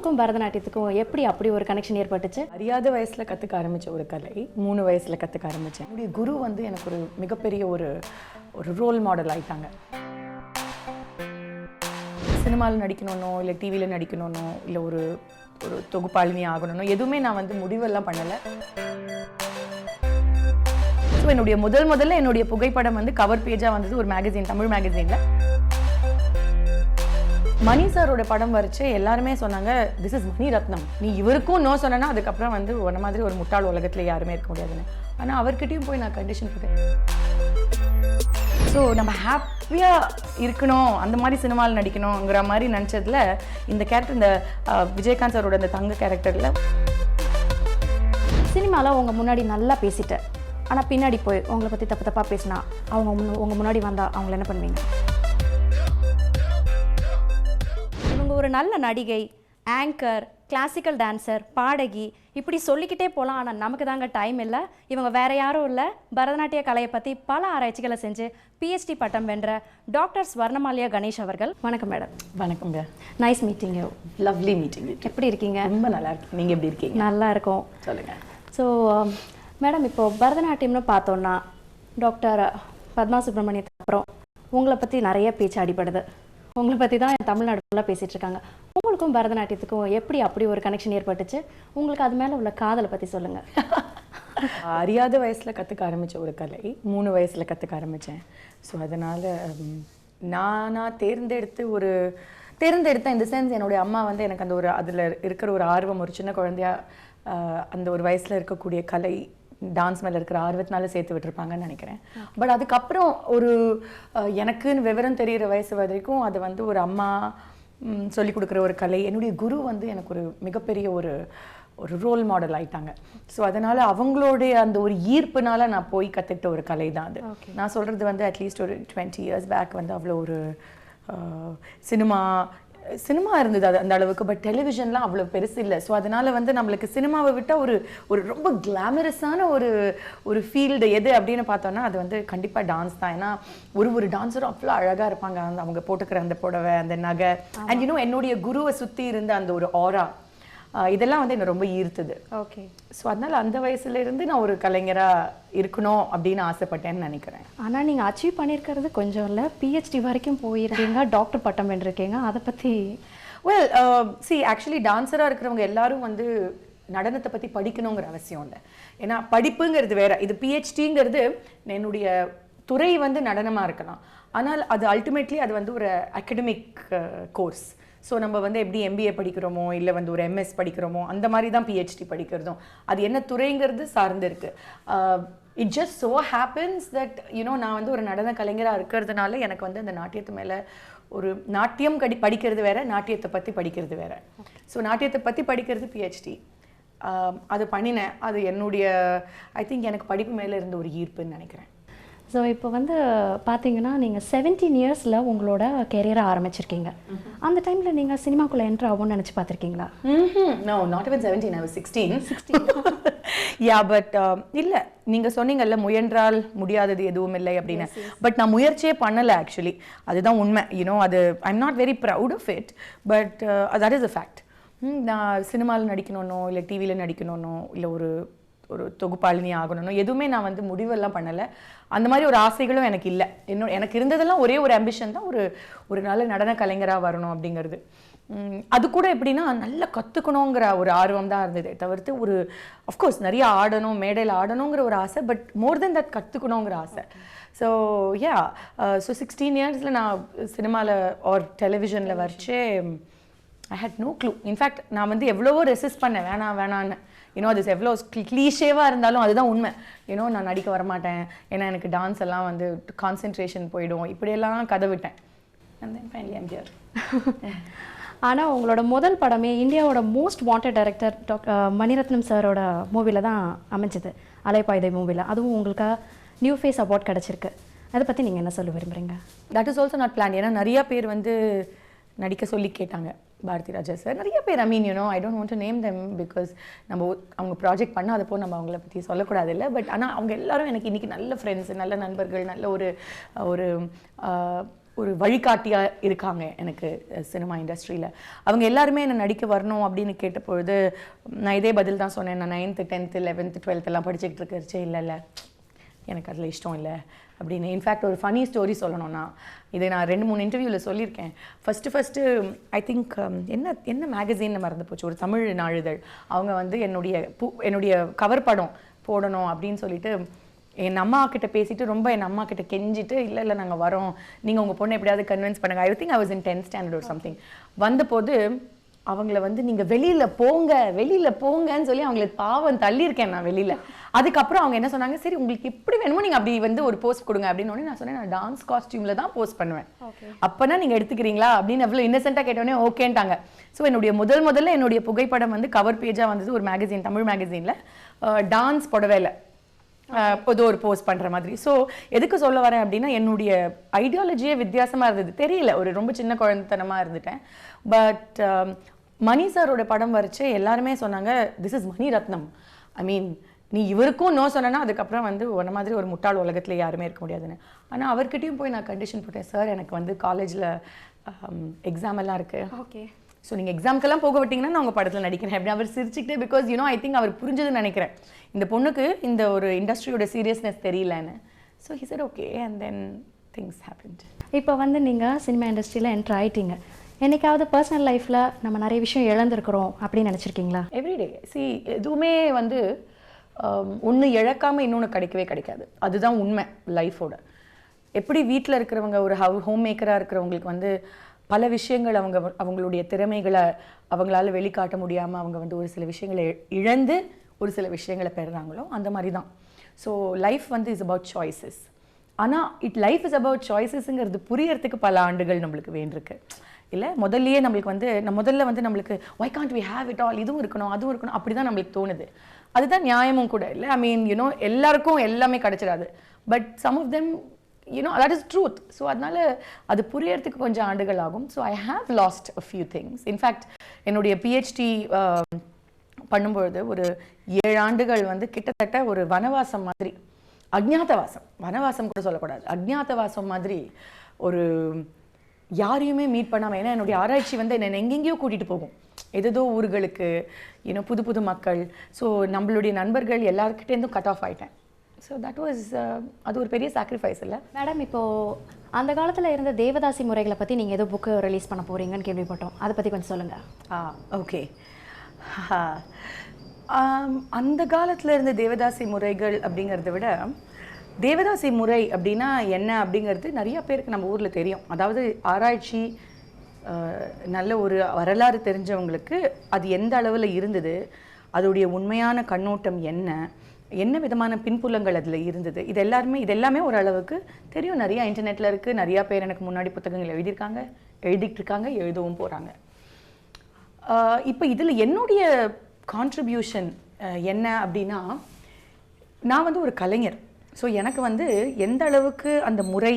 உங்களுக்கும் பரதநாட்டியத்துக்கும் எப்படி அப்படி ஒரு கனெக்ஷன் ஏற்பட்டுச்சு? அறியாத வயசுல கத்துக்க ஆரம்பிச்ச ஒரு கலை மூணு வயசுல கத்துக்க ஆரம்பிச்சேன். என்னுடைய குரு வந்து எனக்கு ஒரு மிகப்பெரிய ஒரு ஒரு ரோல் மாடல் ஆயிட்டாங்க. சினிமாவில் நடிக்கணும்னோ இல்லை டிவியில் நடிக்கணும்னோ இல்லை ஒரு ஒரு தொகுப்பாளினி ஆகணும்னோ எதுவுமே நான் வந்து முடிவெல்லாம் பண்ணலை. ஸோ என்னுடைய முதல் முதல்ல என்னுடைய புகைப்படம் வந்து கவர் பேஜாக வந்தது ஒரு மேகசின் தமிழ் மேகசினில் மணி சாரோட படம் வரைச்சு எல்லாருமே சொன்னாங்க திஸ் இஸ் மணி ரத்னம். நீ இவருக்கும் நோ சொன்னேன்னா அதுக்கப்புறம் வந்து உன்ன மாதிரி ஒரு முட்டாள் உலகத்துல யாருமே இருக்க முடியாதுன்னு. ஆனால் அவர்கிட்டயும் போய் நான் கண்டிஷன் போட்டேன் ஸோ நம்ம ஹாப்பியாக இருக்கணும் அந்த மாதிரி சினிமாவில் நடிக்கணுங்கிற மாதிரி நினச்சதில் இந்த கேரக்டர் இந்த விஜயகாந்த் சாரோட இந்த தங்க கேரக்டரில் சினிமாவில் உங்கள் முன்னாடி நல்லா பேசிட்டேன். ஆனால் பின்னாடி போய் உங்களை பற்றி தப்பு தப்பாக பேசினா அவங்க உங்கள் முன்னாடி வந்தால் அவங்கள என்ன பண்ணுவீங்க? நல்ல நடிகை ஆங்கர் கிளாசிக்கல் டான்சர் பாடகி. இப்படி சொல்லிக்கிட்டே போகலாம் ஆனால் நமக்கு தாங்க டைம் இல்லை. இவங்க வேற யாரும் இல்லை. பரதநாட்டிய கலையை பற்றி பல ஆராய்ச்சிகளை செஞ்சு பிஹெச்டி பட்டம் வென்ற டாக்டர் ஸ்வர்ணமாலியா கணேஷ் அவர்கள். வணக்கம் மேடம் வணக்கங்க நைஸ் மீட்டிங் லவ்லி மீட்டிங் எப்படி இருக்கீங்க? ரொம்ப நல்லா இருக்கு. நீங்கள் எப்படி இருக்கீங்க? நல்லா இருக்கும். சொல்லுங்க. ஸோ மேடம் இப்போ பரதநாட்டியம்னு பார்த்தோன்னா டாக்டர் பத்மா சுப்ரமணியத்துக்கு அப்புறம் உங்களை பற்றி நிறைய பேச்சு அடிபடுது. உங்களை பற்றி தான் என் தமிழ்நாடு ஃபுல்லாக பேசிகிட்டு இருக்காங்க. உங்களுக்கும் பரதநாட்டியத்துக்கும் எப்படி அப்படி ஒரு கனெக்ஷன் ஏற்பட்டுச்சு? உங்களுக்கு அது மேலே உள்ள காதலை பற்றி சொல்லுங்கள் அறியாத வயசில் கற்றுக்க ஆரம்பித்த ஒரு கலை மூணு வயசில் கற்றுக்க ஆரம்பித்தேன் ஸோ அதனால் நானாக தேர்ந்தெடுத்து ஒரு தேர்ந்தெடுத்த இந்த சென்ஸ் என்னுடைய அம்மா வந்து எனக்கு அந்த ஒரு அதில் இருக்கிற ஒரு ஆர்வம் ஒரு சின்ன குழந்தையா அந்த ஒரு வயசில் இருக்கக்கூடிய கலை டான்ஸ் மேல இருக்கிற ஆர்வத்தினால சேர்த்து விட்டுருப்பாங்கன்னு நினைக்கிறேன். பட் அதுக்கப்புறம் ஒரு எனக்குன்னு விவரம் தெரியிற வயசு வரைக்கும் அது வந்து ஒரு அம்மா சொல்லிக் கொடுக்குற ஒரு கலை. என்னுடைய குரு வந்து எனக்கு ஒரு மிகப்பெரிய ஒரு ஒரு ரோல் மாடல் ஆயிட்டாங்க. ஸோ அதனால அவங்களுடைய அந்த ஒரு ஈர்ப்புனால நான் போய் கற்றுக்கிட்ட ஒரு கலை தான் அது. நான் சொல்றது வந்து அட்லீஸ்ட் ஒரு டுவெண்ட்டி இயர்ஸ் பேக் வந்து அவ்வளோ ஒரு சினிமா சினிமா இருந்தது அது அந்த அளவுக்கு பட் டெலிவிஷன்லாம் அவ்வளோ பெருசு இல்லை. ஸோ அதனால வந்து நம்மளுக்கு சினிமாவை விட்டால் ஒரு ஒரு ரொம்ப கிளாமரஸான ஒரு ஒரு ஃபீல்டு எது அப்படின்னு பார்த்தோன்னா அது வந்து கண்டிப்பாக டான்ஸ் தான். ஏன்னா ஒரு ஒரு டான்ஸரும் அவ்வளோ அழகாக இருப்பாங்க. அந்த அவங்க போட்டுக்கிற அந்த புடவை அந்த நகை. அண்ட் யூனோ என்னுடைய குருவை சுற்றி இருந்த அந்த ஒரு ஆரா இதெல்லாம் வந்து என்னை ரொம்ப ஈர்த்தது. ஓகே. ஸோ அதனால அந்த வயசுல இருந்து நான் ஒரு கலைஞரா இருக்கணும் அப்படின்னு ஆசைப்பட்டேன்னு நினைக்கிறேன். ஆனால் நீங்கள் அச்சீவ் பண்ணியிருக்கிறது கொஞ்சம் இல்லை. பிஹெச்டி வரைக்கும் போயிருக்கீங்க டாக்டர் பட்டம் வென்றிருக்கீங்க. அதை பற்றி வெல் சி ஆக்சுவலி டான்ஸராக இருக்கிறவங்க எல்லாரும் வந்து நடனத்தை பற்றி படிக்கணுங்கிற அவசியம் இல்லை. ஏன்னா படிப்புங்கிறது வேற. இது பிஹெச்டிங்கிறது என்னுடைய துறை வந்து நடனமாக இருக்கலாம். ஆனால் அது அல்டிமேட்லி அது வந்து ஒரு அகடமிக் கோர்ஸ் ஸோ நம்ம வந்து எப்படி எம்பிஏ படிக்கிறோமோ இல்லை வந்து ஒரு எம்எஸ் படிக்கிறோமோ அந்த மாதிரி தான் பிஹெச்டி படிக்கிறதும். அது என்ன துறைங்கிறது சார்ந்து இருக்கு. It just so happens that you know நான் வந்து ஒரு நடன கலைஞராக இருக்கிறதுனால எனக்கு வந்து அந்த நாட்டியத்து மேலே ஒரு நாட்டியம் கடி படிக்கிறது வேற நாட்டியத்தை பற்றி படிக்கிறது வேற. ஸோ நாட்டியத்தை பற்றி படிக்கிறது பிஹெச்டி அது பண்ணினேன். அது என்னுடைய ஐ திங்க் எனக்கு படிப்பு மேலே இருந்த ஒரு ஈர்ப்புன்னு நினைக்கிறேன். ஸோ இப்போ வந்து பார்த்தீங்கன்னா நீங்கள் செவன்டீன் இயர்ஸில் உங்களோட கெரியரை ஆரம்பிச்சிருக்கீங்க. அந்த டைமில் நீங்கள் சினிமாக்குள்ளே என்ட்ரு ஆகும்னு நினச்சி பார்த்துருக்கீங்களா no not even seventeen I sixteen sixteen yeah but இல்லை. நீங்கள் சொன்னீங்கல்ல முயன்றால் முடியாதது எதுவும் இல்லை அப்படின்னு. பட் நான் முயற்சியே பண்ணலை ஆக்சுவலி அதுதான் உண்மை. யூனோ அது I am not very proud of it but that is a fact நான் சினிமாவில் நடிக்கணும்னோ இல்லை டிவியில் நடிக்கணும்னோ இல்லை ஒரு ஒரு தொகுப்பாளினி ஆகணும்னோ எதுவுமே நான் வந்து முடிவெல்லாம் பண்ணலை. அந்த மாதிரி ஒரு ஆசைகளும் எனக்கு இல்லை. என்னோட எனக்கு இருந்ததெல்லாம் ஒரே ஒரு அம்பிஷன் தான். ஒரு ஒரு நல்ல நடன கலைஞராக வரணும் அப்படிங்கிறது. அது கூட எப்படின்னா நல்லா கற்றுக்கணுங்கிற ஒரு ஆர்வம் தான் இருந்தது தவிர்த்து ஒரு அஃப்கோர்ஸ் நிறைய ஆடணும் மேடையில் ஆடணுங்கிற ஒரு ஆசை பட் மோர் தென் தட் கற்றுக்கணுங்கிற ஆசை. ஸோ யா ஸோ சிக்ஸ்டீன் இயர்ஸில் நான் சினிமாவில் ஆர் டெலிவிஷனில் வரைச்சே I had no clue in fact நான் வந்து எவ்வளவோ ரெசிஸ்ட் பண்ணேன். வேணாம் வேணான்னு. யூனோ அது எவ்வளோ க்ளீஷேவாக இருந்தாலும் அதுதான் உண்மை. யூனோ நான் நடிக்க வரமாட்டேன். ஏன்னா எனக்கு டான்ஸ் எல்லாம் வந்து கான்சென்ட்ரேஷன் போயிடும். இப்படியெல்லாம் கதை விட்டேன். And then finally I'm here. ஆனால் உங்களோட முதல் படமே இந்தியாவோட most wanted director doctor Maniratnam சாரோட மூவியில் தான் அமைஞ்சது. அலைப்பாய்தை மூவியில் அதுவும் உங்களுக்கு நியூ ஃபேஸ் அவார்ட் கிடச்சிருக்கு. அதை பற்றி நீங்கள் என்ன சொல்ல விரும்புகிறீங்க that is also not plan ஏன்னா நிறைய பேர் வந்து நடிக்க சொல்லி கேட்டாங்க. பாரதி ராஜா சார். நிறைய பேர் I mean you know I don't want to name them because நம்ம அவங்க ப்ராஜெக்ட் பண்ணாதப்போ நம்ம அவங்கள பற்றி சொல்லக்கூடாது இல்லை பட் ஆனால் அவங்க எல்லாரும் எனக்கு இன்னைக்கு நல்ல ஃப்ரெண்ட்ஸ் நல்ல நண்பர்கள் நல்ல ஒரு ஒரு ஒரு வழிகாட்டியாக இருக்காங்க எனக்கு சினிமா இண்டஸ்ட்ரியில் அவங்க எல்லாருமே என்னை நடிக்க வரணும் அப்படின்னு கேட்டபொழுது நான் இதே பதில் தான் சொன்னேன். நான் நைன்த்து டென்த்து லெவன்த்து டுவெல்த்தெல்லாம் படிச்சுக்கிட்டு இருக்கிறச்சே இல்லை இல்லை எனக்கு அதில் இஷ்டம் இல்லை. அப்படின்னு. இன்ஃபேக்ட் ஒரு ஃபனி ஸ்டோரி சொல்லணும்னா இதை நான் ரெண்டு மூணு இன்டர்வியூவில் சொல்லியிருக்கேன். ஃபஸ்ட்டு ஃபஸ்ட்டு ஐ திங்க் என்ன என்ன மேகசினில் மறந்து போச்சு. ஒரு தமிழ் நாளிதழ். அவங்க வந்து என்னுடைய பூ என்னுடைய கவர் படம் போடணும் அப்படின்னு சொல்லிட்டு என் அம்மா கிட்ட பேசிட்டு ரொம்ப என் அம்மா கிட்ட கெஞ்சிட்டு இல்லை இல்லை நாங்கள் வரோம். நீங்கள் உங்கள் பொண்ணை எப்படியாவது கன்வின்ஸ் பண்ணுங்க. I think I was in tenth standard ஒரு சம்திங் வந்தபோது அவங்கள வந்து நீங்க வெளியில போங்க வெளியில போங்கன்னு சொல்லி அவங்கள பாவம் தள்ளியிருக்கேன் நான் வெளியில. அதுக்கப்புறம் அவங்க என்ன சொன்னாங்க? சரி உங்களுக்கு எப்படி வேணுமோ நீங்க அப்படி வந்து ஒரு போஸ்ட் கொடுங்க அப்படின்னு நான் சொன்னேன் நான் டான்ஸ் காஸ்டியூம்ல தான் போஸ்ட் பண்ணுவேன். அப்பனா நீங்க எடுத்துக்கிறீங்களா? அப்படின்னு அவ்வளவு இன்னசென்ட்டா கேட்டோடனே ஓகேன்ட்டாங்க. ஸோ என்னுடைய முதல் முதல்ல என்னுடைய புகைப்படம் வந்து கவர் பேஜா வந்தது ஒரு மேகசின் தமிழ் மேகசின்ல டான்ஸ் புடவையில. பொது ஒரு போஸ்ட் பண்ற மாதிரி. ஸோ எதுக்கு சொல்ல வரேன் அப்படின்னா என்னுடைய ஐடியாலஜியே வித்தியாசமா இருந்தது. தெரியல ஒரு ரொம்ப சின்ன குழந்தைத்தனமா இருந்துட்டேன். பட் மணி சாரோட படம் வரைச்சு எல்லாருமே சொன்னாங்க திஸ் இஸ் மணி ரத்னம். ஐ மீன் நீ இவருக்கும் நோ சொன்னேன்னா அதுக்கப்புறம் வந்து உன்ன மாதிரி ஒரு முட்டாள் உலகத்துல யாருமே இருக்க முடியாதுன்னு. ஆனா அவர்கிட்டயும் போய் நான் கண்டிஷன் போட்டேன் சார் எனக்கு வந்து காலேஜில் எக்ஸாம் எல்லாம் இருக்கு. ஓகே ஸோ நீங்கள் எக்ஸாம்க்கெல்லாம் போக விட்டீங்கன்னா நான் உங்கள் படத்தில் நடிக்கிறேன். அப்படி அவர் சிரிச்சுக்கிட்டே because you know I think அவர் புரிஞ்சதுன்னு நினைக்கிறேன். இந்த பொண்ணுக்கு இந்த ஒரு இண்டஸ்ட்ரியோட சீரியஸ்னஸ் தெரியலன்னு. So he said okay and then things happened. இப்போ வந்து நீங்கள் சினிமா இண்டஸ்ட்ரியில் என்ட்ரு ஆயிட்டீங்க. என்னைக்காவது பர்சனல் லைஃப்பில் நம்ம நிறைய விஷயம் இழந்திருக்கிறோம் அப்படின்னு நினச்சிருக்கீங்களா? எவ்ரிடே சி எதுவுமே வந்து um, ஒன்று இழக்காமல் இன்னொன்று கிடைக்கவே கிடைக்காது. அதுதான் உண்மை லைஃபோட எப்படி வீட்டில் இருக்கிறவங்க ஒரு ஹவ் ஹோம் மேக்கராக இருக்கிறவங்களுக்கு வந்து பல விஷயங்கள் அவங்க அவங்களுடைய திறமைகளை அவங்களால வெளிக்காட்ட முடியாமல் அவங்க வந்து ஒரு சில விஷயங்களை இழந்து ஒரு சில விஷயங்களை பெறுறாங்களோ அந்த மாதிரி தான் ஸோ லைஃப் வந்து இஸ் அபவுட் சாய்ஸஸ் ஆனால் இட் லைஃப் இஸ் அபவுட் சாய்ஸஸ்ங்கிறது புரியறதுக்கு பல ஆண்டுகள் நம்மளுக்கு வேண்டியிருக்கு. இல்லை முதல்லையே நம்மளுக்கு வந்து நம்ம முதல்ல வந்து நம்மளுக்கு why can't we have it all இதுவும் இருக்கணும் அதுவும் இருக்கணும் அப்படி தான் நம்மளுக்கு தோணுது. அதுதான் நியாயமும் கூட இல்லை? ஐ மீன் யூனோ எல்லாருக்கும் எல்லாமே கிடைச்சிடாது. But some of them you know that is truth so அதனால அது புரியறதுக்கு கொஞ்சம் ஆண்டுகள் ஆகும். So I have lost a few things in fact என்னுடைய பிஹெச்டி பண்ணும்பொழுது ஒரு ஏழு ஆண்டுகள் வந்து கிட்டத்தட்ட ஒரு வனவாசம் மாதிரி அஜ்ஞாதவாசம். வனவாசம் கூட சொல்லக்கூடாது. அஜ்ஞாதவாசம் மாதிரி ஒரு யாரையுமே மீட் பண்ணாமல் ஏன்னா என்னுடைய ஆராய்ச்சி வந்து என்னை எங்கெங்கேயோ கூட்டிகிட்டு போகும். ஏதேதோ ஊர்களுக்கு இன்னும் புது புது மக்கள். ஸோ நம்மளுடைய நண்பர்கள் எல்லாருக்கிட்டேருந்தும் கட் ஆஃப் ஆயிட்டேன். ஸோ தட் வாஸ் அது ஒரு பெரிய சாக்ரிஃபைஸ் இல்லை. மேடம் இப்போது அந்த காலத்தில் இருந்த தேவதாசி முறைகளை பற்றி நீங்கள் ஏதோ புக்கு ரிலீஸ் பண்ண போகிறீங்கன்னு கேள்விப்பட்டோம். அதை பற்றி கொஞ்சம் சொல்லுங்கள் ஆ ஓகே அந்த காலத்தில் இருந்த தேவதாசி முறைகள் அப்படிங்கிறத விட தேவதாசி முறை அப்படின்னா என்ன அப்படிங்கிறது நிறைய பேருக்கு நம்ம ஊரில் தெரியும். அதாவது ஆராய்ச்சி நல்ல ஒரு வரலாறு தெரிஞ்சவங்களுக்கு அது எந்த அளவில் இருந்தது அதோடைய உண்மையான கண்ணோட்டம் என்ன என்ன விதமான பின்புலங்கள் அதில் இருந்தது இது எல்லாருமே இது எல்லாமே ஓரளவுக்கு தெரியும். நிறையா இன்டர்நெட்டில் இருக்குது நிறையா பேர் எனக்கு முன்னாடி புத்தகங்கள் எழுதியிருக்காங்க எழுதிட்டு இருக்காங்க எழுதவும் போகிறாங்க இப்போ இதில் என்னுடைய கான்ட்ரிபியூஷன் என்ன அப்படின்னா நான் வந்து ஒரு கலைஞர். ஸோ எனக்கு வந்து எந்த அளவுக்கு அந்த முறை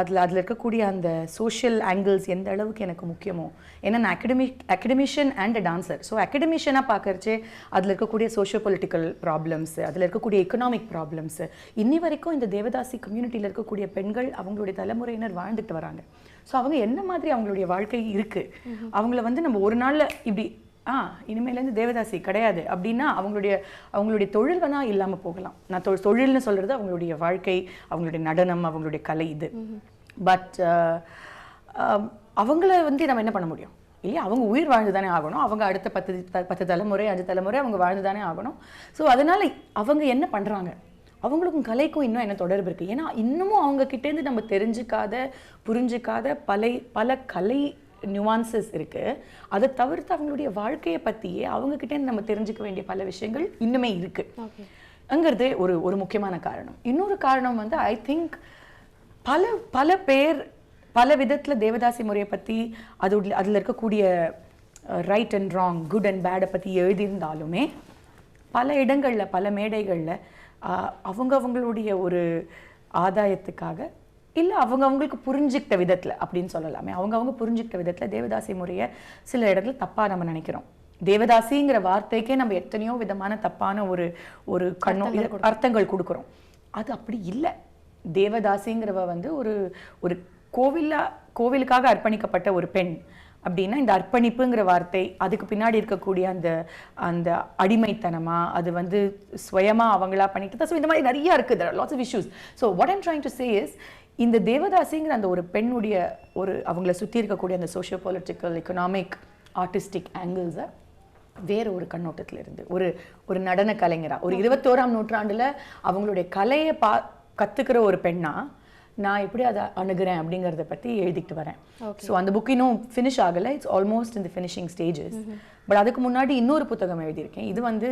அதில் அதில் இருக்கக்கூடிய அந்த சோஷியல் ஆங்கிள்ஸ் எந்த அளவுக்கு எனக்கு முக்கியமோ ஏன்னா நான் academic academician and dancer so அகடமிஷியனாக பார்க்கறச்சே அதில் இருக்கக்கூடிய சோஷியோ பொலிட்டிக்கல் ப்ராப்ளம்ஸு அதில் இருக்கக்கூடிய எக்கனாமிக் ப்ராப்ளம்ஸு இன்னி வரைக்கும் இந்த தேவதாசி கம்யூனிட்டியில் இருக்கக்கூடிய பெண்கள் அவங்களுடைய தலைமுறையினர் வாழ்ந்துட்டு வராங்க. ஸோ அவங்க என்ன மாதிரி அவங்களுடைய வாழ்க்கை இருக்குது அவங்கள வந்து நம்ம ஒரு நாளில் இப்படி ஆ இனிமேலேருந்து தேவதாசி கிடையாது. அப்படின்னா அவங்களுடைய அவங்களுடைய தொழில் வேணா இல்லாமல் போகலாம். நான் தொ தொழில்னு சொல்கிறது அவங்களுடைய வாழ்க்கை அவங்களுடைய நடனம் அவங்களுடைய கலை இது. பட் அவங்கள வந்து நம்ம என்ன பண்ண முடியும்? இல்லையா? அவங்க உயிர் வாழ்ந்து தானே ஆகணும். அவங்க அடுத்த பத்து பத்து தலைமுறை அஞ்சு தலைமுறை அவங்க வாழ்ந்து தானே ஆகணும். ஸோ அதனால அவங்க என்ன பண்ணுறாங்க அவங்களுக்கும் கலைக்கும் இன்னும் என்ன தொடர்பு இருக்குது ஏன்னா இன்னமும் அவங்க கிட்டேருந்து நம்ம தெரிஞ்சுக்காத புரிஞ்சுக்காத பல பல கலை நியூவான்சஸ் இருக்கு. அதை தவிர்த்து அவங்களுடைய வாழ்க்கையை பற்றியே அவங்க கிட்டேருந்து நம்ம தெரிஞ்சுக்க வேண்டிய பல விஷயங்கள் இன்னுமே இருக்கு. அங்கிறது ஒரு ஒரு முக்கியமான காரணம். இன்னொரு காரணம் வந்து ஐ திங்க் பல பல பேர் பல விதத்தில் தேவதாசி முறையை பற்றி அது அதில் இருக்கக்கூடிய right and wrong good and பேடை பற்றி எழுதியிருந்தாலுமே பல இடங்களில் பல மேடைகளில் அவங்க அவங்களுடைய ஒரு ஆதாயத்துக்காக இல்லை அவங்க அவங்களுக்கு புரிஞ்சுக்கிட்ட விதத்தில் அப்படின்னு சொல்லலாமே. அவங்க அவங்க புரிஞ்சுக்கிட்ட விதத்தில் தேவதாசி முறையை சில இடத்துல தப்பாக நம்ம நினைக்கிறோம். தேவதாசிங்கிற வார்த்தைக்கே நம்ம எத்தனையோ விதமான தப்பான ஒரு ஒரு கண்ணோ அர்த்தங்கள் கொடுக்குறோம். அது அப்படி இல்லை. தேவதாசிங்கிறவ வந்து ஒரு ஒரு கோவிலா கோவிலுக்காக அர்ப்பணிக்கப்பட்ட ஒரு பெண் அப்படின்னா இந்த அர்ப்பணிப்புங்கிற வார்த்தை அதுக்கு பின்னாடி இருக்கக்கூடிய அந்த அந்த அடிமைத்தனமா அது வந்து சுயமா அவங்களா பண்ணிட்டு ஸோ இந்த மாதிரி நிறைய இருக்குது lots of issues so what I'm trying to say is இந்த தேவதாசிங்கிற அந்த ஒரு பெண்ணுடைய ஒரு அவங்கள சுற்றி இருக்கக்கூடிய அந்த சோஷியோ பொலிட்டிக்கல் எக்கனாமிக் ஆர்டிஸ்டிக் ஆங்கிள்ஸை வேற ஒரு கண்ணோட்டத்துல இருந்து ஒரு ஒரு நடன கலைஞரா. ஒரு இருபத்தோராம் நூற்றாண்டுல அவங்களுடைய கலையை பா கத்துக்கிற ஒரு பெண்ணா நான் எப்படி அதை அணுகிறேன் அப்படிங்கிறத பத்தி எழுதிட்டு வரேன். ஸோ அந்த புக் இன்னும் ஃபினிஷ் ஆகலை. இட்ஸ் ஆல்மோஸ்ட் இந்த ஃபினிஷிங் ஸ்டேஜஸ் பட் அதுக்கு முன்னாடி இன்னொரு புத்தகம் எழுதியிருக்கேன். இது வந்து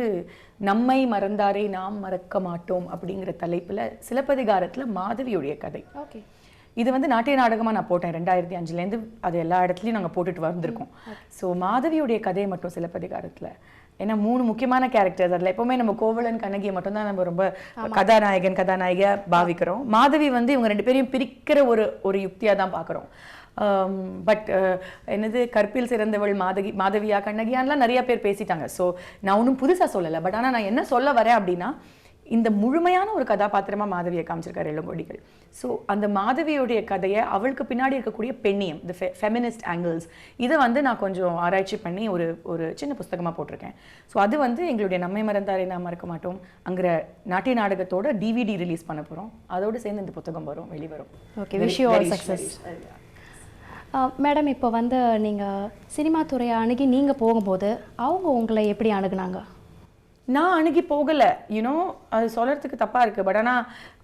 நம்மை மறந்தாரை நாம் மறக்க மாட்டோம் அப்படிங்கிற தலைப்புல சிலப்பதிகாரத்துல மாதவியுடைய கதை. ஓகே. இது வந்து நாட்டிய நாடகமா நான் போட்டேன் ரெண்டாயிரத்தி அஞ்சுலேருந்து அது எல்லா இடத்துலையும் நாங்க போட்டுட்டு வந்திருக்கோம். ஸோ மாதவியுடைய கதையை மட்டும் சிலப்பதிகாரத்துல. ஏன்னா மூணு முக்கியமான கேரக்டர்ஸ் அதில் எப்பவுமே நம்ம கோவலன் கண்ணகியை மட்டும்தான் நம்ம ரொம்ப கதாநாயகன் கதாநாயகியா பாவிக்கிறோம். மாதவி வந்து இவங்க ரெண்டு பேரையும் பிரிக்கிற ஒரு ஒரு யுக்தியா தான் பார்க்குறோம் பட் என்னது கற்பில் சிறந்தவள் மாதவி மாதவியா கண்ணகியான்லாம் நிறைய பேர் பேசிட்டாங்க. ஸோ நான் ஒன்றும் புதுசா சொல்லலை. பட் ஆனா நான் என்ன சொல்ல வரேன் அப்படின்னா இந்த முழுமையான ஒரு கதாபாத்திரமா மாதவியை காமிச்சிருக்காரு இளங்கோடிகள் ஸோ அந்த மாதவியுடைய கதையை அவளுக்கு பின்னாடி இருக்கக்கூடிய பெண்ணியம் த ஃபெமினிஸ்ட் ஆங்கிள்ஸ் இதை வந்து நான் கொஞ்சம் ஆராய்ச்சி பண்ணி ஒரு ஒரு சின்ன புஸ்தகமா போட்டிருக்கேன். ஸோ அது வந்து எங்களுடைய நம்மை மறந்தாரை நாம் மறக்க மாட்டோம் அங்கிற நாட்டிய நாடகத்தோட டிவிடி ரிலீஸ் பண்ண போறோம். அதோட சேர்ந்து இந்த புத்தகம் வரும் வெளிவரும். Wish you all success. Madam இப்போ வந்து நீங்கள் சினிமா துறையை அணுகி நீங்கள் போகும்போது அவங்க உங்களை எப்படி அணுகுனாங்க? நான் அணுகி போகலை. யூனோ அது சொல்கிறதுக்கு தப்பாக இருக்குது பட் ஆனால்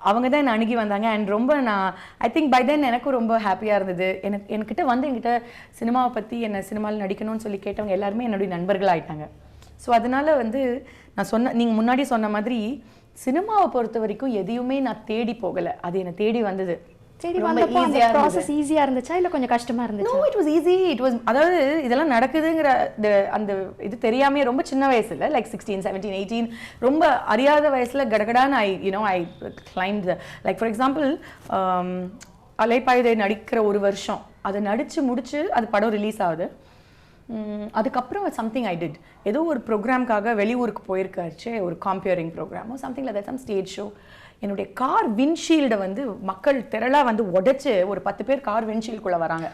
அவங்க தான் என்னை அணுகி வந்தாங்க. அண்ட் ரொம்ப நான் ஐ திங்க் பை தென் எனக்கும் ரொம்ப ஹாப்பியாக இருந்தது. எனக்கு என்கிட்ட வந்து என்கிட்ட சினிமாவை பற்றி என்னை சினிமாவில் நடிக்கணும்னு சொல்லி கேட்டவங்க எல்லாருமே என்னுடைய நண்பர்கள் ஆயிட்டாங்க. ஸோ அதனால் வந்து நான் சொன்ன நீங்கள் முன்னாடி சொன்ன மாதிரி சினிமாவை பொறுத்த வரைக்கும் எதையுமே நான் தேடி போகலை. அது என்னை தேடி வந்தது. சரி வந்தப்போ அந்த ஈஸியாக இருந்துச்சா இல்லை கொஞ்சம் இருந்துச்சு? No it was easy it was அதாவது இதெல்லாம் நடக்குதுங்கிற the- அந்த இது தெரியாமே ரொம்ப சின்ன வயசுல லைக் சிக்ஸ்டீன் செவன்டீன் எயிட்டீன் ரொம்ப அறியாத வயசுல கடகடான்னு I you know I climbed like for example அலைப்பாயுதை நடிக்கிற ஒரு வருஷம். அதை நடிச்சு முடிச்சு அது படம் ரிலீஸ் ஆகுது. உம், அதுக்கப்புறம் சம்திங் ஐ டிட் ஏதோ ஒரு ப்ரோக்ராம்காக வெளியூருக்கு போயிருக்காச்சு ஒரு compering ப்ரோக்ராமோ something like some stage show என்னுடைய கார் விண்ட்ஷீல்டை வந்து மக்கள் திரளாக வந்து உடைச்சு ஒரு பத்து பேர் கார் விண்ட்ஷீல்டுக்குள்ளே வராங்க.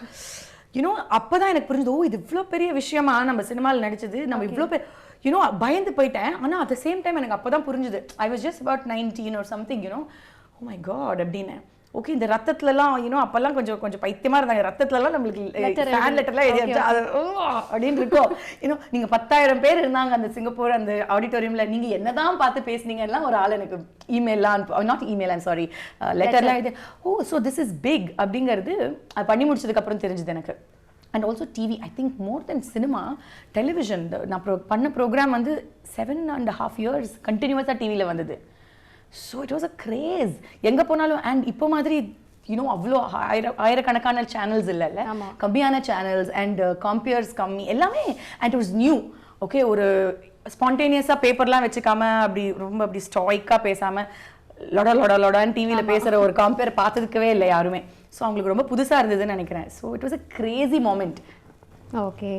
யூனோ அப்பதான் எனக்கு புரிஞ்சது ஓ இது இவ்வளோ பெரிய விஷயமா நம்ம சினிமாவில் நடிச்சது நம்ம இவ்வளோ பேர் யூனோ பயந்து போயிட்டேன். ஆனால் அட் த சேம் டைம் எனக்கு அப்போ தான் புரிஞ்சுது I was just about nineteen ஒரு something you know oh my God அப்படின்னு ஓகே இந்த ரத்தத்துலலாம் யூனோ அப்போல்லாம் கொஞ்சம் கொஞ்சம் பைத்தியமா இருந்தாங்க. ரத்தத்துலலாம் நம்மளுக்கு ஃபேன். லெட்டர்லாம் எழுதி. வச்சா அது அப்படின்னு இருக்கும். இன்னும் நீங்க பத்தாயிரம் பேர் இருந்தாங்க அந்த சிங்கப்பூர் அந்த ஆடிட்டோரியம்ல நீங்க என்னதான் பார்த்து பேசுனீங்கன்னா ஒரு ஆள் எனக்கு இமெயிலாம் நாட் இமெயில் ஐம் சாரி லெட்டர்லாம் எழுதி oh so this is big அப்படிங்கிறது அது பண்ணி முடிச்சதுக்கு அப்புறம் தெரிஞ்சது எனக்கு. And also TV I think more than cinema television நான் pro- பண்ண ப்ரோக்ராம் வந்து செவன் அண்ட் ஹாஃப் இயர்ஸ் கண்டினியூஸாக டிவியில் வந்தது. So it was a craze எங்கே போனாலும் அண்ட் இப்போ மாதிரி யூனோ அவ்வளோ ஆயிர ஆயிரக்கணக்கான சேனல்ஸ் இல்லைல்ல. கம்மியான சேனல்ஸ் அண்ட் காம்பியர்ஸ் கம்மி எல்லாமே and it was new okay ஒரு ஸ்பான்டேனியஸாக பேப்பர்லாம் வச்சுக்காம அப்படி ரொம்ப அப்படி ஸ்டாய்க்காக பேசாமல் லொட லொட லொடான்னு டிவியில் பேசுகிற ஒரு காம்பியர் பார்த்ததுக்கவே இல்லை யாருமே. ஸோ அவங்களுக்கு ரொம்ப புதுசாக இருந்ததுன்னு நினைக்கிறேன். So it was a crazy moment okay.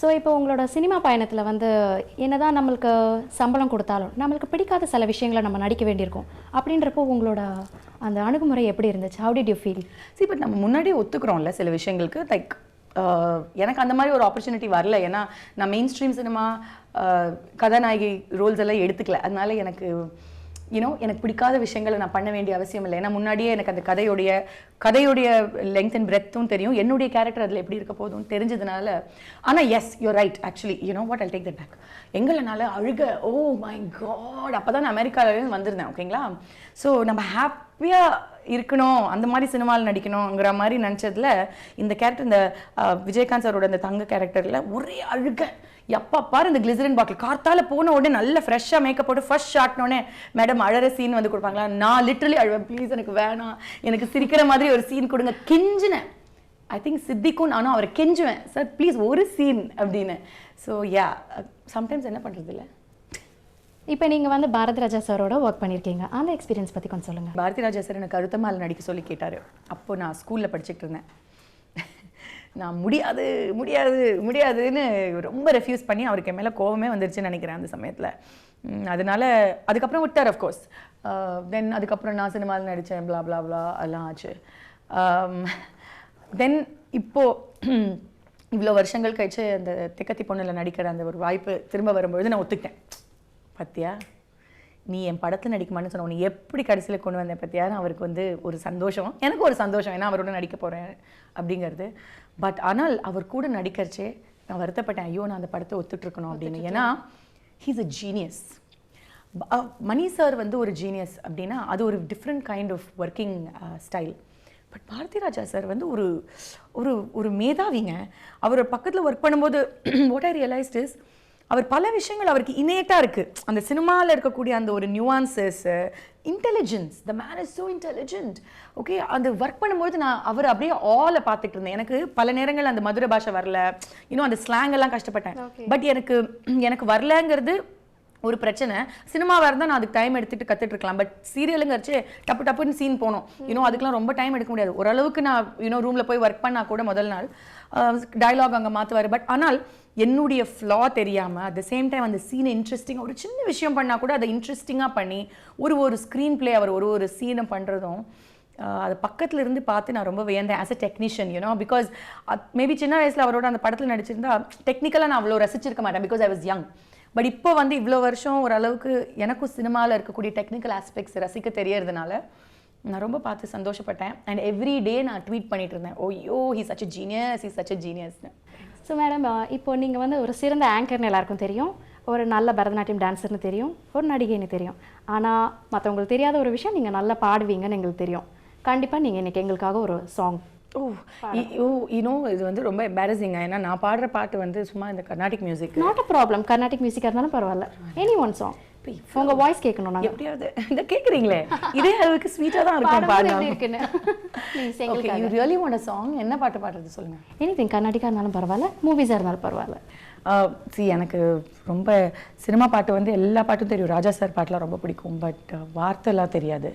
So இப்போ உங்களோட சினிமா பயணத்தில் வந்து என்னதான் நம்மளுக்கு சம்பளம் கொடுத்தாலும் நம்மளுக்கு பிடிக்காத சில விஷயங்களை நம்ம நடிக்க வேண்டியிருக்கும். அப்படின்றப்போ உங்களோட அந்த அணுகுமுறை எப்படி இருந்துச்சு? How did you feel see but நம்ம முன்னாடியே ஒத்துக்கிறோம்ல சில விஷயங்களுக்கு. லைக் uh, எனக்கு அந்த மாதிரி ஒரு ஆப்பர்ச்சுனிட்டி வரல. ஏன்னா நான் மெயின் ஸ்ட்ரீம் சினிமா கதாநாயகி ரோல்ஸ் எல்லாம் எடுத்துக்கல. அதனால எனக்கு யூனோ எனக்கு பிடிக்காத விஷயங்களை நான் பண்ண வேண்டிய அவசியம் இல்லை. ஏன்னா முன்னாடியே எனக்கு அந்த கதையுடைய கதையுடைய லெங்க் அண்ட் பிரெத்தும் தெரியும். என்னுடைய கேரக்டர் அதில் எப்படி இருக்க போதும் தெரிஞ்சதுனால ஆனால் yes you're right actually you know what I take that back எங்களைனால அழுக oh ஓ மை காட் அப்போ தான் நான் அமெரிக்காவிலேருந்து வந்திருந்தேன் ஓகேங்களா ஸோ நம்ம ஹாப்பியாக இருக்கணும் அந்த மாதிரி சினிமாவில் நடிக்கணுங்கிற மாதிரி நினச்சதுல இந்த கேரக்டர் இந்த விஜயகாந்த் சாரோட இந்த தங்க கேரக்டரில் ஒரே அழுக எப்போ பாரு இந்த கிளிசரின் பாட்டில் கார்த்தால போன உடனே நல்ல ஃப்ரெஷ்ஷாக மேக்கப் போட்டு ஃபர்ஸ்ட் ஷாட்னோடனே மேடம் அழற சீன் வந்து கொடுப்பாங்களா? நான் லிட்டரலி அழுவேன். ப்ளீஸ் எனக்கு வேணாம். எனக்கு சிரிக்கிற மாதிரி ஒரு சீன் கொடுங்க. கெஞ்சினேன் ஐ திங்க் சித்திக்கும் நானும் அவரை கெஞ்சுவேன். சார் ப்ளீஸ் ஒரு சீன் அப்படின்னு. ஸோ யா சம்டைம்ஸ் என்ன பண்ணுறது இல்லை? இப்போ நீங்கள் வந்து பாரதி ராஜா சாரோட ஒர்க் பண்ணியிருக்கீங்க அந்த எக்ஸ்பீரியன்ஸ் பற்றி கொஞ்சம் சொல்லுங்கள் பாரதி ராஜா சார் எனக்கு கருத்தமால் நடிக்க சொல்லி கேட்டார். அப்போ நான் ஸ்கூலில் படிச்சுட்டு இருந்தேன். நான் முடியாது முடியாது முடியாதுன்னு ரொம்ப ரெஃப்யூஸ் பண்ணி அவருக்கு என் மேலே கோவமே வந்துருச்சுன்னு நினைக்கிறேன் அந்த சமயத்தில். அதனால அதுக்கப்புறம் விட்டார் அஃப்கோர்ஸ் தென் அதுக்கப்புறம் நான் சினிமாவில் நடித்தேன் பிளா பிளா பிளா அதெல்லாம் ஆச்சு. தென் இப்போ இவ்வளோ வருஷங்கள் கழிச்சு அந்த திக்கத்தி பொண்ணில் நடிக்கிற அந்த ஒரு வாய்ப்பு திரும்ப வரும்பொழுது நான் ஒத்துக்கிட்டேன். பத்தியா? நீ என் படத்தில் நடிக்குமான்னு சொன்ன உன்னை எப்படி கடைசியில் கொண்டு வந்தேன் பத்தியான்னு அவருக்கு வந்து ஒரு சந்தோஷம். எனக்கு ஒரு சந்தோஷம். ஏன்னா அவரோட நடிக்க போகிறேன் அப்படிங்கிறது. பட் ஆனால் அவர் கூட நடிக்கிறச்சே நான் வருத்தப்பட்டேன். ஐயோ நான் அந்த படத்தை ஒத்துட்டு இருக்கணும் அப்படின்னு ஏன்னா he's a genius Mani sir வந்து ஒரு ஜீனியஸ் அப்படின்னா அது ஒரு different kind of working style but Bharathi Raja sir வந்து ஒரு ஒரு ஒரு மேதாவிங்க. அவர் பக்கத்தில் ஒர்க் பண்ணும்போது வாட் ஐ ரியலைஸ்ட் இஸ் அவர் பல விஷயங்கள் அவருக்கு இன்னேட்டாக இருக்குது அந்த சினிமாவில் இருக்கக்கூடிய அந்த ஒரு nuances intelligence the man is so intelligent okay அந்த ஒர்க் பண்ணும்போது நான் அவர் அப்படியே ஆலை பார்த்துட்டு இருந்தேன். எனக்கு பல நேரங்கள் அந்த மதுரை பாஷை வரல. இன்னும் அந்த ஸ்லாங் எல்லாம் கஷ்டப்பட்டேன். பட் எனக்கு எனக்கு வரலங்கிறது ஒரு பிரச்சனை. சினிமாவாக இருந்தால் நான் அதுக்கு டைம் எடுத்துகிட்டு கற்றுட்ருக்கலாம் இருக்கலாம் பட் சீரியலுங்கிறச்சு டப்பு டப்புன்னு சீன் போனோம் இன்னும் அதுக்கெலாம் ரொம்ப டைம் எடுக்க முடியாது. ஓரளவுக்கு நான் இன்னும் ரூமில் போய் ஒர்க் பண்ணால் கூட முதல் நாள் டைலாக் அங்கே மாற்றுவார் பட் ஆனால் என்னுடைய ஃப்ளா தெரியாமல் அட் த சேம் டைம் அந்த சீனை இன்ட்ரெஸ்டிங்காக ஒரு சின்ன விஷயம் பண்ணால் கூட அதை இன்ட்ரெஸ்டிங்காக பண்ணி ஒரு ஒரு ஸ்க்ரீன் பிளே அவர் ஒரு ஒரு சீனை பண்ணுறதும் அது பக்கத்தில் இருந்து பார்த்து நான் ரொம்ப வியந்தேன் as a technician you know because maybe சின்ன வயசில் அவரோட அந்த படத்தில் நடிச்சிருந்தா டெக்னிக்கலாக நான் அவ்வளோ ரசிச்சிருக்க மாட்டேன் because I was young but இப்போ வந்து இவ்வளோ வருஷம் ஓரளவுக்கு எனக்கும் சினிமாவில் இருக்கக்கூடிய டெக்னிக்கல் ஆஸ்பெக்ட்ஸ் ரசிக்க தெரியறதுனால நான் ரொம்ப பார்த்து சந்தோஷப்பட்டேன். அண்ட் எவ்ரி டே நான் ட்வீட் பண்ணிட்டு இருந்தேன். ஓய்யோ he such a genius he such a ஜீனியஸ்னு so madam இப்போ நீங்கள் வந்து ஒரு சிறந்த ஆங்கர்னு எல்லாருக்கும் தெரியும். ஒரு நல்ல பரதநாட்டியம் டான்ஸர்னு தெரியும். ஒரு நடிகைன்னு தெரியும். ஆனால் மற்றவங்களுக்கு தெரியாத ஒரு விஷயம் நீங்கள் நல்லா பாடுவீங்கன்னு எங்களுக்கு தெரியும். கண்டிப்பாக நீங்கள் இன்றைக்கி எங்களுக்காக ஒரு சாங் ஓ இ- ஓ இன்னோ இது வந்து ரொம்ப எம்பாரசிங்க ஏன்னா நான் பாடுற பாட்டு வந்து சும்மா இந்த Carnatic music not a problem Carnatic மியூசிக்காக இருந்தாலும் பரவாயில்ல. எனி ஒன் சாங் உங்கள் வாய்ஸ் கேட்கணும் நாங்கள் எப்படியாவது இந்த கேட்குறீங்களே? இதே அளவுக்கு ஸ்வீட்டாக தான் இருக்கும் please okay you really want song என்ன பாட்டு பாடுறது சொல்லுங்க. எனி திங் கர்நாடிக்காக இருந்தாலும் பரவாயில்ல. மூவிஸாக இருந்தாலும் பரவாயில்ல. சி எனக்கு ரொம்ப சினிமா பாட்டு வந்து எல்லா பாட்டும் தெரியும். ராஜா சார் பாட்டுலாம் ரொம்ப பிடிக்கும். பட் வார்த்தைலாம் தெரியாது.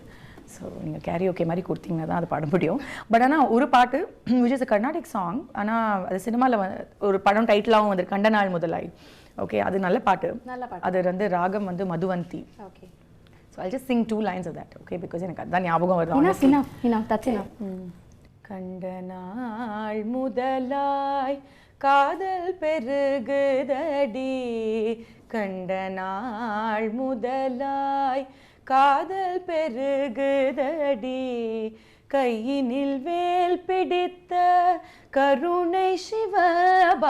ஸோ நீங்கள் கேரி ஓகே மாதிரி கொடுத்தீங்கன்னா தான் அது பாட முடியும். பட் ஆனால் ஒரு பாட்டு which is a Carnatic song ஆனால் அது சினிமாவில் ஒரு படம் டைட்டிலாகவும் வந்து கண்ட நாள் முதலாய். ஓகே அது நல்ல பாட்டு. நல்ல பாட்டு. அது வந்து ராகம் வந்து Madhuvanti. Okay so I just sing two lines of that okay because எனக்கு அதுதான் ஞாபகம் வருது கண்ட நாள் முதலாய் காதல் பெருகுதடி. கண்ட நாள் முதலாய் காதல் பெருகுதடி கையினில் வேல் பிடித்த கருணை சிவபாலனை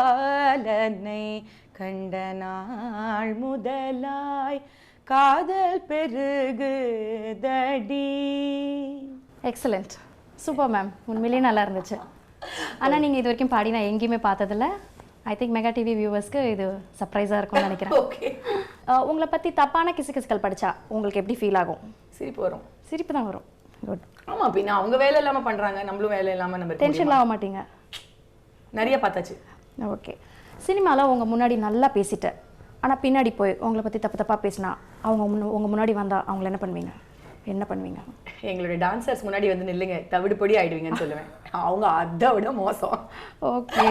கண்ட நாள் முதலாய் காதல் பெருகுதடி. எக்ஸலண்ட் சூப்பர் மேம் உண்மையிலேயே நல்லா இருந்துச்சு. ஆனால் நீங்கள் இது வரைக்கும் பாடி நான் எங்கேயுமே பார்த்ததில்ல. ஐ திங்க் மெகா டிவி வியூவர்ஸ்க்கு இது சர்ப்ரைஸாக இருக்கும்னு நினைக்கிறேன். ஓகே உங்களை பற்றி தப்பான கிசுகிசுக்கள் படித்தா உங்களுக்கு எப்படி ஃபீல் ஆகும்? சிரிப்பு வரும். சிரிப்பு தான் வரும். குட் ஆமா பின்ன அவங்க வேலை இல்லாம பண்றாங்க நம்மளும் வேலை இல்லாம நம்ம டென்ஷன்லாம் ஆக மாட்டீங்க? நிறைய பார்த்தாச்சு. ஓகே சினிமாவில் உங்கள் முன்னாடி நல்லா பேசிட்டு ஆனால் பின்னாடி போய் உங்களை பற்றி தப்பு தப்பாக பேசினா அவங்க முன்ன உங்கள் முன்னாடி வந்தால் அவங்கள என்ன பண்ணுவீங்க? என்ன பண்ணுவீங்க? எங்களுடைய டான்சர்ஸ் முன்னாடி வந்து நில்லுங்க தவிடு பொடி ஆயிடுவீங்கன்னு சொல்லுவேன். அவங்க அதை விட மோசம். ஓகே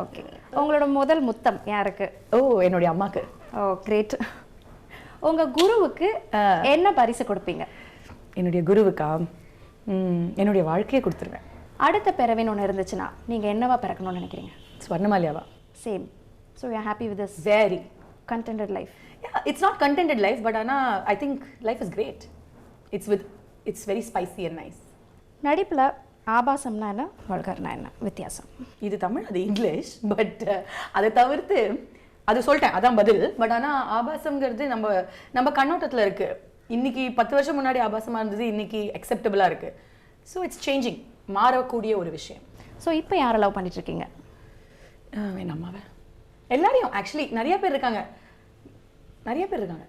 ஓகே உங்களோட முதல் முத்தம் யாருக்கு? ஓ என்னுடைய அம்மாக்கு. ஓ கிரேட் உங்க குருவுக்கு என்ன பரிசு கொடுப்பீங்க? என்னுடைய குருவுக்கா? என்னுடைய வாழ்க்கையை கொடுத்துருவேன். அடுத்த பிறவின்னு ஒன்று இருந்துச்சுன்னா நீங்க என்னவா பிறக்கணும்னு நினைக்கிறீங்க? ஸ்வர்ணமாலியாவா same so you happy with this very contented life it's not contented life but ஆனா I think life is great it's with it's very spicy and nice நடிப்புல ஆபாசம்னா என்ன? வல்கர்னா என்ன? வித்தியாசம். இது தமிழ் அது இங்கிலீஷ் பட் அதை தவிர்த்து அது சொல்லிட்டேன் அதான் பதில். பட் ஆனா ஆபாசம்ங்கிறது நம்ம நம்ம கண்ணோட்டத்துல இருக்கு. இன்னைக்கு பத்து வருஷம் முன்னாடி ஆபாசமா இருந்தது இன்னைக்கு அக்செப்டபிளா இருக்கு. ஸோ இட்ஸ் சேஞ்சிங் மாறக்கூடிய ஒரு விஷயம். ஸோ இப்போ யாரை லவ் பண்ணிட்டு இருக்கீங்க ஆஹ் என் அம்மாவை. எல்லாரையும் ஆக்சுவலி நிறைய பேர் இருக்காங்க. நிறைய பேர் இருக்காங்க.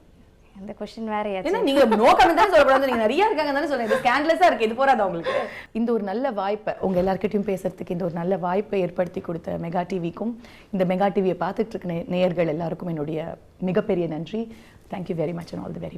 இந்த கொஸ்டின் வேறையாச்சு. ஏன்னா நீங்க நோ கமெண்ட் தான் சொல்லக்கூடாது. நீங்க நிறைய இருக்காங்க தானே சொல்றேன் இது ஸ்கேண்ட்லெஸ்ஸா இருக்கு. இது போறாதா உங்களுக்கு? இந்த ஒரு நல்ல வாய்ப்பை உங்க எல்லார்கிட்டயும் பேசுறதுக்கு இந்த ஒரு நல்ல வாய்ப்பை ஏற்படுத்தி கொடுத்த மெகா டிவிக்கும் இந்த மெகா டிவியை பார்த்துட்டு இருக்க நே- நேயர்கள் எல்லாருக்கும் என்னுடைய மிகப்பெரிய நன்றி. Thank you very much and all the very